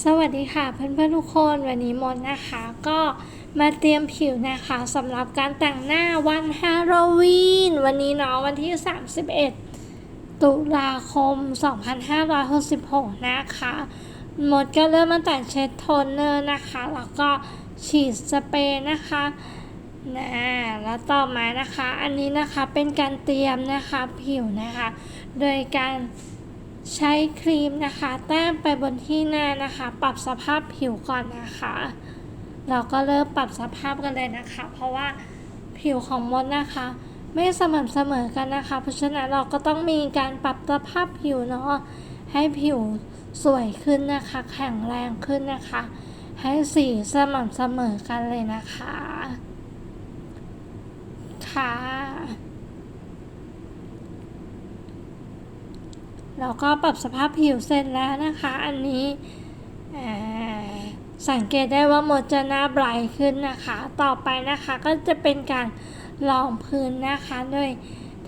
สวัสดีค่ะเพื่อนๆทุกคนวันนี้มนนะคะ ก็มาเตรียมผิวนะคะสำหรับการแต่งหน้าวันฮาโลวีนวันนี้เนาะวันที่ 31 ตุลาคม 2566 นะคะมดก็เริ่มมาแต่งเช็ดโทนเนอร์นะคะ แล้วก็ฉีดสเปรย์นะคะนะแล้วต่อมานะคะ อันนี้นะคะเป็นการเตรียมนะคะผิวนะคะ โดยการ ใช้ครีมนะคะ แต้มไปบนที่หน้านะคะ ปรับสภาพผิวก่อนนะคะ เราก็เริ่มปรับสภาพกันเลยนะคะ เพราะว่าผิวของมดนะคะ ไม่สม่ำเสมอกันนะคะ เพราะฉะนั้นเราก็ต้องมีการปรับสภาพผิวเนาะให้ผิวสวยขึ้นนะคะ แข็งแรงขึ้นนะคะ ให้สีสม่ำเสมอกันเลยนะคะค่ะ เราก็ปรับสภาพผิวเสร็จแล้วนะคะ อันนี้สังเกตได้ว่าหมดจะหน้าไบรท์ขึ้นนะคะ ต่อไปนะคะก็จะเป็นการรองพื้นนะคะโดย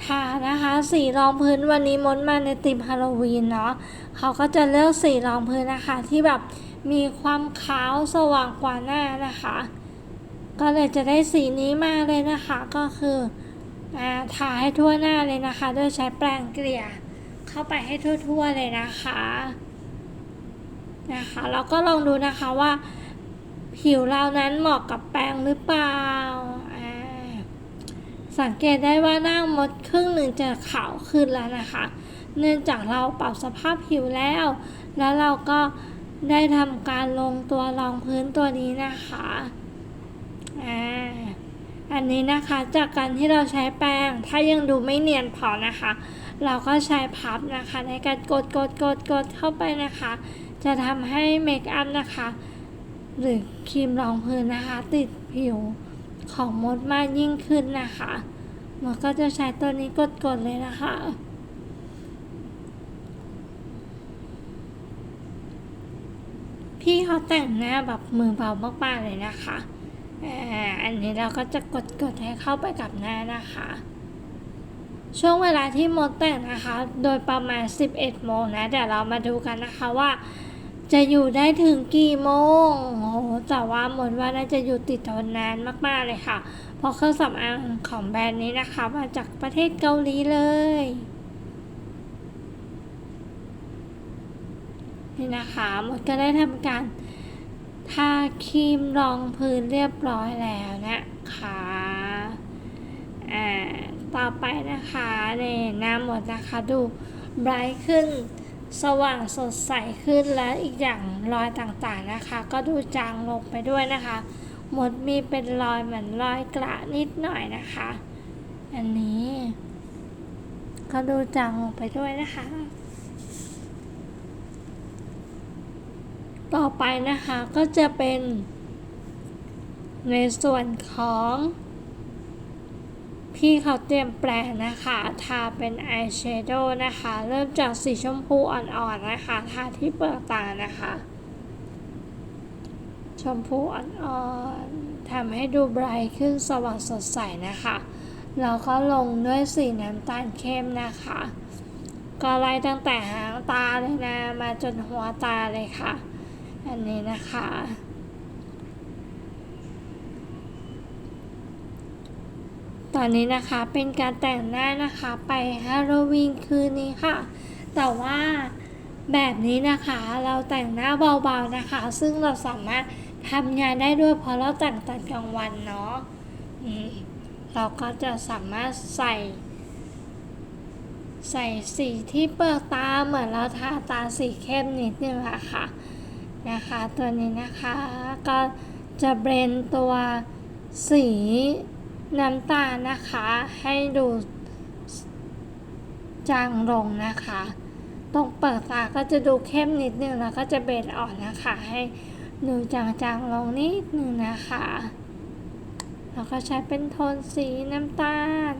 ทานะคะ สีรองพื้นวันนี้มดมาในธีมฮาโลวีนเนาะเขาก็จะเลือกสีรองพื้นนะคะ ที่แบบมีความขาวสว่างกว่าหน้านะคะ ก็เลยจะได้สีนี้มาเลยนะคะก็คือทาให้ทั่วหน้าเลยนะคะ โดยใช้แปรงเกลี่ย เข้าไปให้ทั่ว ๆ เลยนะคะ นะคะแล้วก็ลองดูนะคะว่า ผิวเรานั้นเหมาะกับแปรงหรือเปล่า สังเกตได้ว่าหน้ามดครึ่งหนึ่งจะขาวขึ้นแล้วนะคะ เนื่องจากเราปรับสภาพผิวแล้ว แล้วเราก็ได้ทำการลงตัวรองพื้นตัวนี้นะคะอ่าอันนี้นะคะจากการที่เราใช้แป้งถ้ายังดูไม่เนียนพอนะคะ เราก็ใช้พับนะคะในการกดกดกดกดเข้าไปนะคะ จะทำให้เมคอัพนะคะ หรือครีมรองพื้นนะคะ ติดผิวของมดมากยิ่งขึ้นนะคะมดก็จะใช้ตัวนี้กดกดเลยนะคะพี่เขาแต่งหน้าแบบมือเบามากๆเลยนะคะ อันนี้เราก็จะกดกดให้เข้าไปกับหน้านะคะ ช่วงเวลาที่มดแต่งนะคะ โดยประมาณ 11 โมงนะเดี๋ยวเรามาดูกันนะคะว่า จะอยู่ได้ถึงกี่โมงโอ้แต่ว่ามดว่าน่าจะอยู่ติดทนนานมากๆเลยค่ะ เพราะเครื่องสำอางของแบรนด์นี้นะคะ มาจากประเทศเกาหลีเลยนี่นะคะมดก็ได้ทำการทาครีมรองพื้นเรียบร้อยแล้วนะคะ อ่า ต่อไปนะคะในหน้าหมดนะคะดูไบรท์ขึ้น สว่างสดใสขึ้นและอีกอย่างรอยต่างๆนะคะ ก็ดูจางลงไปด้วยนะคะ หมดมีเป็นรอยเหมือนรอยกระนิดหน่อยนะคะ อันนี้ ก็ดูจางลงไปด้วยนะคะ ต่อไปนะคะก็จะเป็นในส่วนของ พี่เขาเตรียมแปรงนะคะ ทาเป็นอายแชโดว์นะคะ เริ่มจากสีชมพูอ่อนๆนะคะ ทาที่เปลือกตานะคะ ชมพูอ่อนๆทำให้ดูไบรท์ขึ้นสว่างสดใสนะคะ แล้วก็ลงด้วยสีน้ำตาลเข้มนะคะ ก็ไล่ตั้งแต่หางตาเลยนะ มาจนหัวตาเลยค่ะ อันนี้นะคะ ตอนนี้นะคะเป็นการแต่งหน้านะคะไปฮาโลวีนคืนนี้ค่ะ แต่ว่าแบบนี้นะคะเราแต่งหน้าเบาๆนะคะ ซึ่งเราสามารถทำงานได้ด้วยเพราะเราแต่งตอนกลางวันเนาะเราก็จะสามารถใส่ ใส่สีที่เปลือกตาเหมือนเราทาตาสีเข้มนิดนึงอะค่ะนะคะ ตัวนี้นะคะก็จะเบรนตัวสี น้ำตาลนะคะให้ดูจางลงนะคะ ตรงเปิดตาก็จะดูเข้มนิดนึงแล้วก็จะเบนอ่อนนะคะ ให้ดูจางๆลงนิดนึงนะคะแล้วก็ใช้เป็นโทนสีน้ำตาล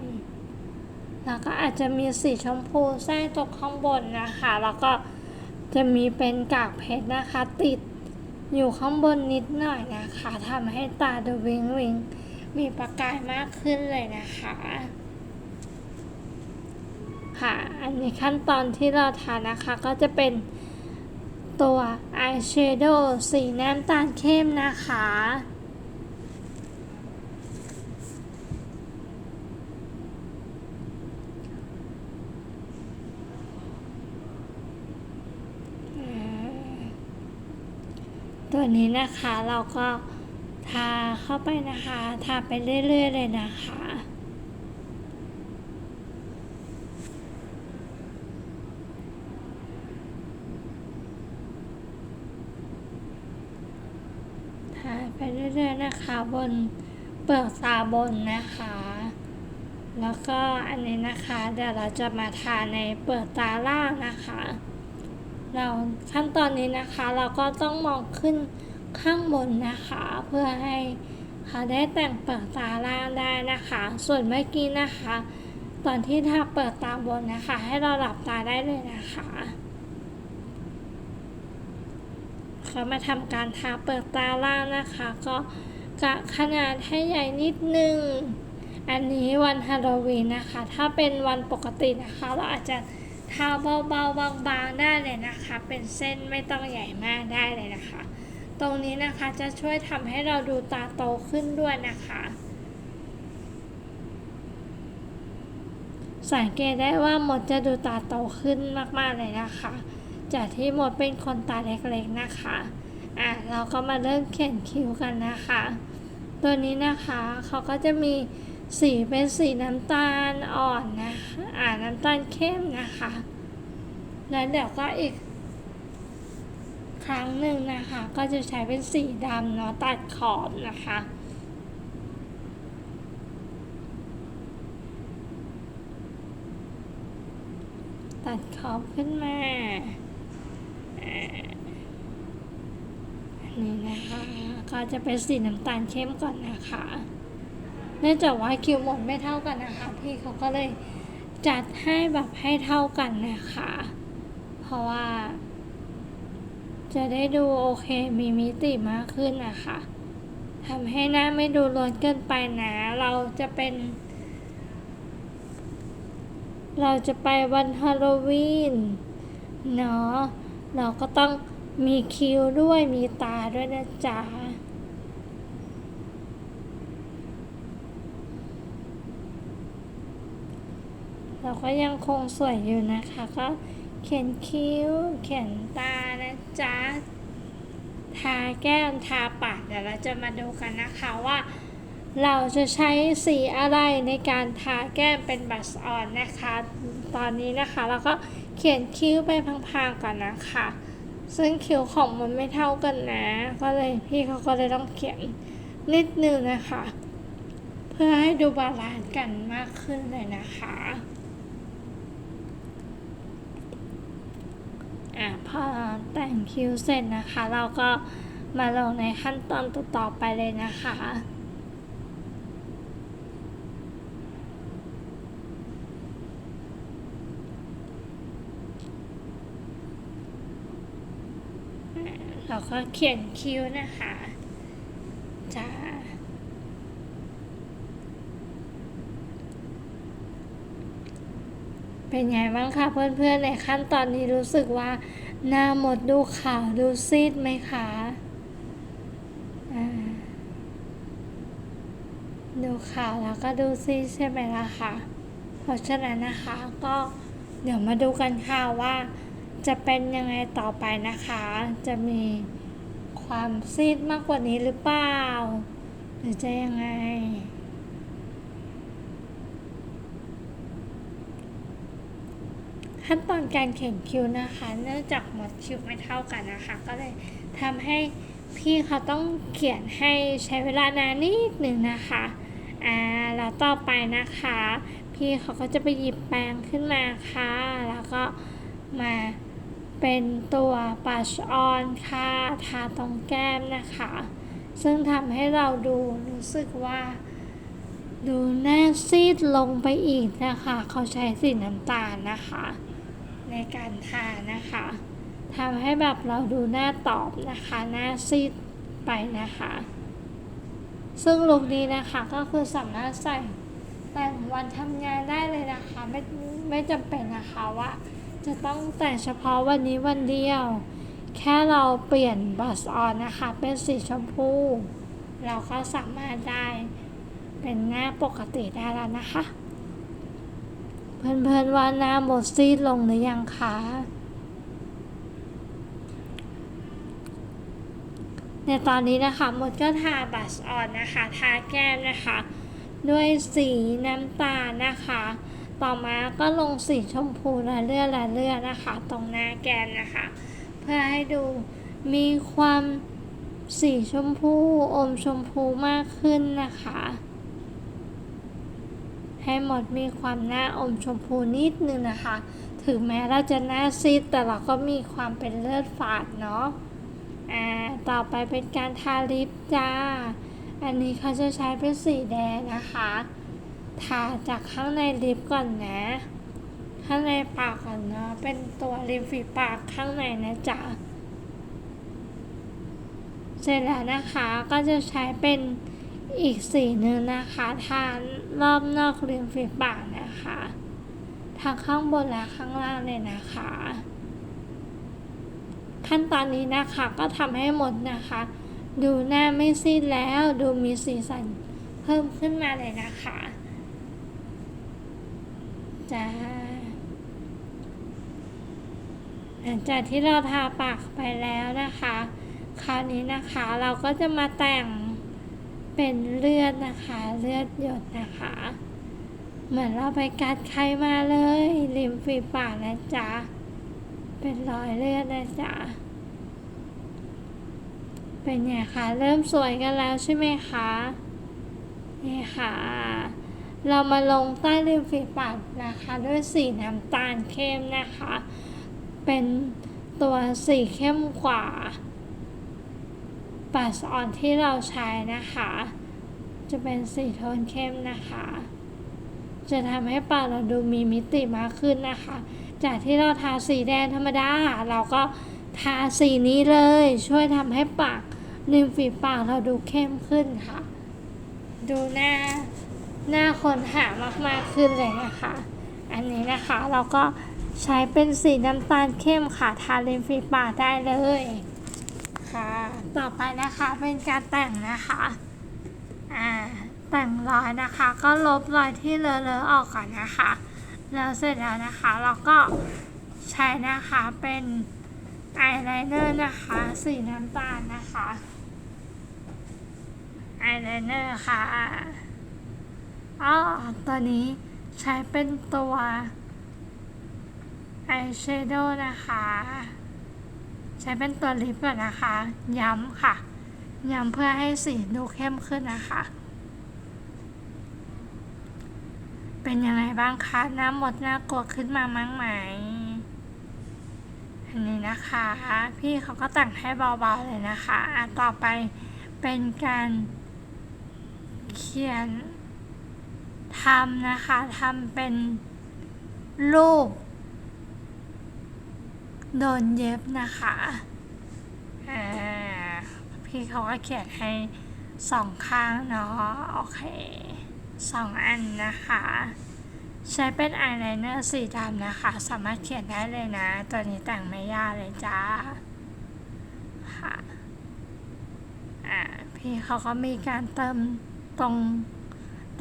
แล้วก็อาจจะมีสีชมพูแทรกตรงข้างบนนะคะ แล้วก็จะมีเป็นกากเพชรนะคะ ติดอยู่ข้างบนนิดหน่อยนะคะทำให้ตาดูวิงวิง มีประกายมากขึ้นเลยนะคะ ค่ะ อันนี้ขั้นตอนที่เราทานนะคะ ก็จะเป็นตัวอายแชโดว์สีน้ำตาลเข้มนะคะ ตัวนี้นะคะเราก็ ทาเข้าไปนะคะ ทาไปเรื่อยๆเลยนะคะทาไปเรื่อยๆนะคะบนเปลือกตาบนนะคะ แล้วก็อันนี้นะคะเดี๋ยวเราจะมาทาในเปลือกตาล่างนะคะ เราขั้นตอนนี้นะคะเราก็ต้องมองขึ้น ข้างบนนะคะ เพื่อให้เขาได้แต่งเปลือกตาล่างได้นะคะ ส่วนเมื่อกี้นะคะ ตอนที่ทาเปลือกตาบนนะคะ ให้เราหลับตาได้เลยนะคะเขามาทำการทาเปลือกตาล่างนะคะ ก็กะขนาดให้ใหญ่นิดนึงอันนี้วันฮาโลวีนนะคะ ถ้าเป็นวันปกตินะคะ เราอาจจะทาเบาๆบางๆได้เลยนะคะ เป็นเส้นไม่ต้องใหญ่มากได้เลยนะคะ ตรงนี้นะคะจะช่วยทำให้เราดูตาโตขึ้นด้วยนะคะ สังเกตได้ว่าหมดจะดูตาโตขึ้นมากๆเลยนะคะ จากที่หมดเป็นคนตาเล็กๆนะคะอะเราก็มาเริ่มเขียนคิ้วกันนะคะ ตัวนี้นะคะเขาก็จะมีสีเป็นสีน้ำตาลอ่อนนะคะอ่าน้ำตาลเข้มนะคะ แล้วเดี๋ยวก็อีก ครั้งหนึ่งนะคะ ก็จะใช้เป็นสีดำเนาะตัดขอบนะคะตัดขอบขึ้นมาอันนี้นะคะ ก็จะเป็นสีน้ำตาลเข้มก่อนนะคะ เนื่องจากว่าคิวหมดไม่เท่ากันนะคะ พี่เขาก็เลยจัดให้แบบให้เท่ากันนะคะ เพราะว่า จะได้ดูโอเคมีมิติมากขึ้นนะคะทำให้หน้าไม่ดูร้นเกินไปนะ เราจะเป็น เราจะไปวันฮาโลวีนเนาะเราก็ต้องมีคิ้วด้วยมีตาด้วยนะจ๊ะเราก็ยังคงสวยอยู่นะคะก็ เขียนคิ้ว เขียนตานะจ๊ะ ทาแก้มทาปากเดี๋ยวเราจะมาดูกันนะคะว่า เราจะใช้สีอะไรในการทาแก้มเป็นบัสออนนะคะ ตอนนี้นะคะเราก็เขียนคิ้วไปพังๆก่อนนะคะ ซึ่งคิ้วของมันไม่เท่ากันนะ ก็เลยพี่เขาก็เลยต้องเขียนนิดนึงนะคะ เพื่อให้ดูบาลานซ์กันมากขึ้นเลยนะคะ อะพอแต่งคิ้วเสร็จนะคะ เราก็มาลงในขั้นตอนต่อๆไปเลยนะคะเราก็เขียนคิ้วนะคะจ้า เป็นไงบ้างคะเพื่อนๆในขั้นตอนนี้รู้สึกว่าหน้าหมดดูขาวดูซีดไหมคะดูขาวแล้วก็ดูซีดใช่ไหมล่ะคะเพราะฉะนั้นนะคะก็เดี๋ยวมาดูกันค่ะว่าจะเป็นยังไงต่อไปนะคะ จะมีความซีดมากกว่านี้หรือเปล่า หรือจะยังไง ขั้นตอนการเขียนคิ้วนะคะ เนื่องจากหมดคิ้วไม่เท่ากันนะคะ ก็เลยทำให้พี่เขาต้องเขียนให้ใช้เวลานานนิดหนึ่งนะคะอ่าแล้วต่อไปนะคะ พี่เขาก็จะไปหยิบแปรงขึ้นมาค่ะ แล้วก็มาเป็นตัวปัชออนค่ะทาตรงแก้มนะคะ ซึ่งทำให้เราดูรู้สึกว่าดูหน้าซีดลงไปอีกนะคะ เขาใช้สีน้ำตาลนะคะ ในการทานะคะทำให้แบบเราดูหน้าตอบนะคะ หน้าซีดไปนะคะ ซึ่งลุคนี้นะคะก็คือสามารถใส่แต่งวันทำงานได้เลยนะคะ ไม่ไม่จำเป็นนะคะว่า จะต้องแต่งเฉพาะวันนี้วันเดียว แค่เราเปลี่ยนบัสออนนะคะ เป็นสีชมพู เราก็สามารถได้เป็นหน้าปกติได้แล้วนะคะ เพื่อนๆว่าหน้าหมดซีดลงหรือยังคะ ในตอนนี้นะคะหมดก็ทาบัสออนนะคะ ทาแก้มนะคะ ด้วยสีน้ำตาลนะคะ ต่อมาก็ลงสีชมพูละเลือดละเลือดนะคะ ตรงหน้าแก้มนะคะ เพื่อให้ดูมีความสีชมพูอมชมพูมากขึ้นนะคะ ให้หมดมีความหน้าอมชมพูนิดนึงนะคะ ถึงแม้เราจะหน้าซีดแต่เราก็มีความเป็นเลือดฝาดเนาะอ่าต่อไปเป็นการทาลิปจ้า อันนี้เขาจะใช้เป็นสีแดงนะคะ ทาจากข้างในลิปก่อนนะข้างในปากก่อนเนาะเป็นตัวริมฝีปากข้างในนะจ๊ะเสร็จแล้วนะคะก็จะใช้เป็น อีกสีหนึ่งนะคะทารอบนอกริมฝีปากนะคะทางข้างบนและข้างล่างเลยนะคะ ขั้นตอนนี้นะคะก็ทำให้หมดนะคะ ดูหน้าไม่ซีดแล้วดูมีสีสันเพิ่มขึ้นมาเลยนะคะจ้าหลังจากที่เราทาปากไปแล้วนะคะ คราวนี้นะคะเราก็จะมาแต่ง เป็นเลือดนะคะ เลือดหยดนะคะ เหมือนเราไปกัดใครมาเลยริมฝีปากนะจ๊ะ เป็นรอยเลือดนะจ๊ะ เป็นไงคะเริ่มสวยกันแล้วใช่ไหมคะนี่ค่ะ เรามาลงใต้ริมฝีปากนะคะ ด้วยสีน้ำตาลเข้มนะคะ เป็นตัวสีเข้มกว่า ปัสออนที่เราใช้นะคะ จะเป็นสีโทนเข้มนะคะ จะทำให้ปากเราดูมีมิติมากขึ้นนะคะ จากที่เราทาสีแดงธรรมดา เราก็ทาสีนี้เลย ช่วยทำให้ปากริมฝีปากเราดูเข้มขึ้นค่ะ ดูหน้าหน้าคนหามากๆขึ้นเลยนะคะ อันนี้นะคะเราก็ใช้เป็นสีน้ำตาลเข้มค่ะ ทาริมฝีปากได้เลย ค่ะ ต่อไปนะคะเป็นการแต่งนะคะ อ่า แต่งรอยนะคะ ก็ลบรอยที่เลอะๆออกก่อนนะคะ แล้วเสร็จแล้วนะคะเราก็ใช้นะคะเป็นอายไลเนอร์นะคะ สีน้ำตาลนะคะอายไลเนอร์ค่ะอ๋อตัวนี้ใช้เป็นตัวอายแชโดว์นะคะ ใช้เป็นตัวลิปก่อนนะคะ ย้ำค่ะ ย้ำเพื่อให้สีดูเข้มขึ้นนะคะ เป็นยังไงบ้างคะน้ำหมดน่ากลัวขึ้นมามั้งไหมอันนี้นะคะ พี่เขาก็แต่งให้เบาๆเลยนะคะอะต่อไปเป็นการเขียนทำนะคะทำเป็นรูป โดนเย็บนะคะพี่เขาก็เขียนให้สองข้างเนาะโอเคสองอันนะคะ ใช้เป็นอายไลเนอร์สีดำนะคะ สามารถเขียนได้เลยนะ ตัวนี้แต่งไม่ยากเลยจ้าค่ะอ่าพี่เขาก็มีการเติมตรง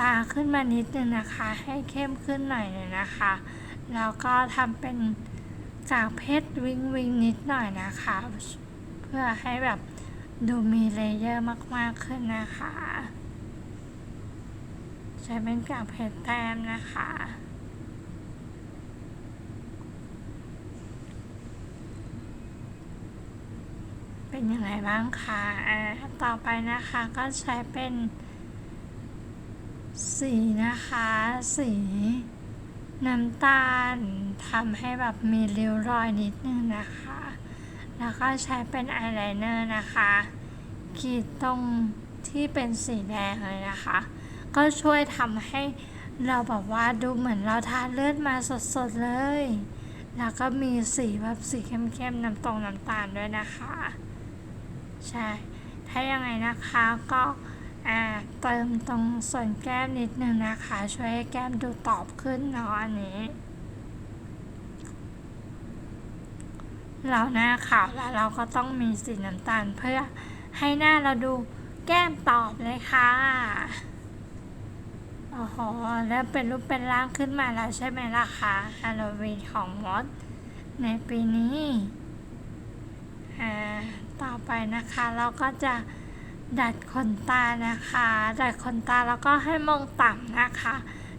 ตาขึ้นมานิดนึงนะคะ ให้เข้มขึ้นหน่อยเลยนะคะ แล้วก็ทำเป็น กากเพชรวิงวิงนิดหน่อยนะคะ เพื่อให้แบบดูมีเลเยอร์มาก ๆ ขึ้นนะคะ ใช้เป็นกากเพชรแต้มนะคะเป็นยังไงบ้างคะต่อไปนะคะก็ใช้เป็นสีนะคะ สี น้ำตาลทำให้แบบมีริ้วรอยนิดนึงนะคะ แล้วก็ใช้เป็นอายไลเนอร์นะคะขีดตรงที่เป็นสีแดงเลยนะคะ ก็ช่วยทำให้เราแบบว่าดูเหมือนเราทานเลือดมาสดๆเลย แล้วก็มีสีแบบสีเข้มๆน้ำตรงน้ำตาลด้วยนะคะ ใช่ ถ้ายังไงนะคะก็ อ่าเติมตรงส่วนแก้มนิดนึงนะคะ ช่วยให้แก้มดูตอบขึ้นเนาะอันนี้ เราหน้าขาวแล้วเราก็ต้องมีสีน้ำตาลเพื่อให้หน้าเราดูแก้มตอบเลยค่ะโอ้โหเริ่มเป็นรูปเป็นร่างขึ้นมาแล้วใช่ไหมล่ะคะฮาโลวีนของมดในปีนี้ อ่า ต่อไปนะคะเราก็จะ ดัดขนตานะคะ ดัดขนตาแล้วก็ให้มองต่ำนะคะ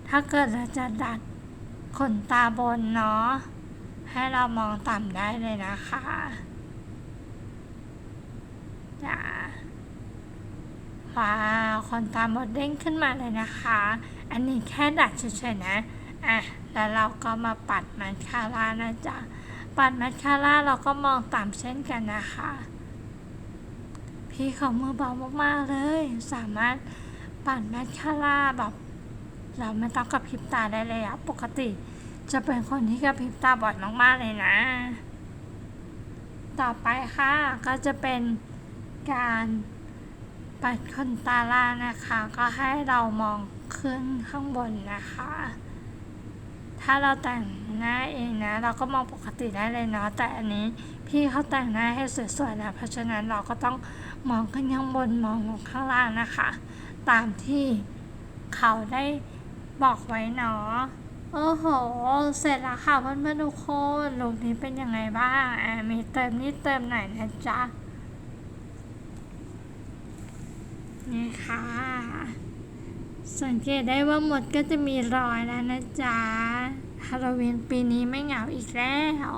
ถ้าเกิดเราจะดัดขนตาบนเนาะ ให้เรามองต่ำได้เลยนะคะจ้าว้าวขนตาหมดเด้งขึ้นมาเลยนะคะ อันนี้แค่ดัดเฉยๆนะ อะ แล้วเราก็มาปัดมัสคาร่านะจ๊ะ ปัดมัสคาร่าเราก็มองต่ำเช่นกันนะคะ พี่เขามือเบามากๆเลย สามารถปัดมัสคาร่าแบบเราไม่ต้องกระพริบตาได้เลยอะปกติ จะเป็นคนที่กระพริบตาบ่อยมากๆเลยนะ ต่อไปค่ะก็จะเป็นการปัดขนตาล่านะคะ ก็ให้เรามองขึ้นข้างบนนะคะ ถ้าเราแต่งหน้าเองนะ เราก็มองปกติได้เลยเนาะแต่อันนี้พี่เขาแต่งหน้าให้สวยๆนะเพราะฉะนั้นเราก็ต้องมองขึ้นข้างบนมองลงข้างล่างนะคะ ตามที่เขาได้บอกไว้เนาะโอ้โห เสร็จแล้วค่ะเพื่อนๆทุกคนลุคนี้เป็นยังไงบ้างอ่ามีเติมนิดเติมหน่อยนะจ๊ะ นี่ค่ะ สังเกตได้ว่าหมดก็จะมีรอยแล้วนะจ๊ะ ฮาโลวีนปีนี้ไม่เหงาอีกแล้ว